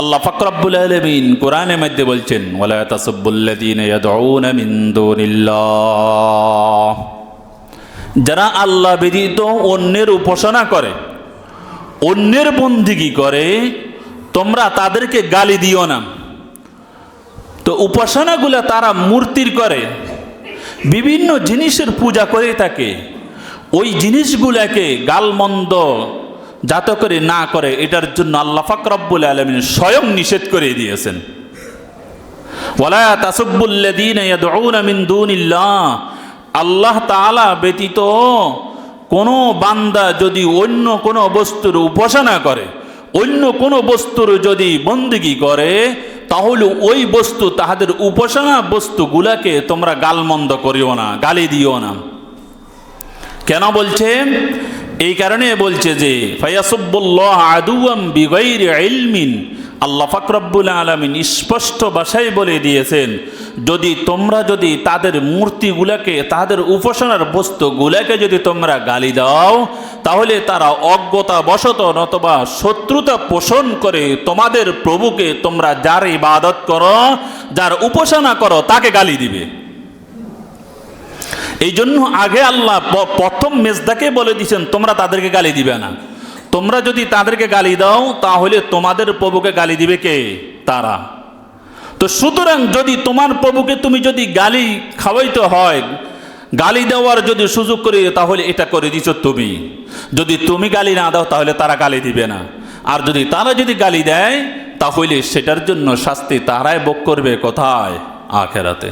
আল্লাহ ফাকরাবুল আলমিন কোরআনের মধ্যে বলছেন, ওয়ালা তাসাব্বুল্লাযীনা ইয়াদউনা মিন দুনিল্লাহ। যারা আল্লাহ ব্যতীত অন্যের উপাসনা করে, অন্যের বন্দিগি করে, তোমরা তাদেরকে গালি দিও না। তো উপাসনাগুলো তারা মূর্তির করে, বিভিন্ন জিনিসের পূজা করে থাকে। ওই জিনিসগুলোকে গালমন্দ যাতে করে না করে, এটার জন্য আল্লাহ ফাকরাবুল আলমিন স্বয়ং নিষেধ করে দিয়েছেন। মিন দুনিল্লাহ, আল্লাহ তাআলা ব্যতীত কোনো বান্দা যদি অন্য কোনো বস্তুর উপাসনা করে, অন্য কোনো বস্তুর যদি বন্দিগি করে, তাহলে ওই বস্তু, তাহাদের উপাসনা বস্তুগুলাকে তোমরা গালমন্দ করিও না, গালি দিও না। কেন বলছে এই কারণে বলছে যে আল্লাহ ফাকরাব্বুল আলমিন স্পষ্ট ভাষায় বলে দিয়েছেন, যদি তোমরা যদি তাদের মূর্তিগুলাকে, তাদের উপাসনার বস্তুগুলাকে যদি তোমরা গালি দাও, তাহলে তারা অজ্ঞতা বশত নতবা শত্রুতা পোষণ করে তোমাদের প্রভুকে তোমরা যার ইবাদত করো, যার উপাসনা করো, তাকে গালি দিবে। এই জন্য আগে আল্লাহ প্রথম মেজদাকে বলে দিচ্ছেন তোমরা তাদেরকে গালি দিবে না। তোমরা যদি তাদেরকে গালি দাও, তাহলে তোমাদের প্রভুকে গালি দিবে কে? তারা। তো সুতরাং যদি তোমার প্রভুকে তুমি যদি গালি খাওয়াইতে হয়, গালি দেওয়ার যদি সুযোগ করে তাহলে এটা করে দিছ তুমি। যদি তুমি গালি না দাও, তাহলে তারা গালি দিবে না। আর যদি তারা যদি গালি দেয়, তাহলে সেটার জন্য শাস্তি তারাই ভোগ করবে কোথায়? আখেরাতে।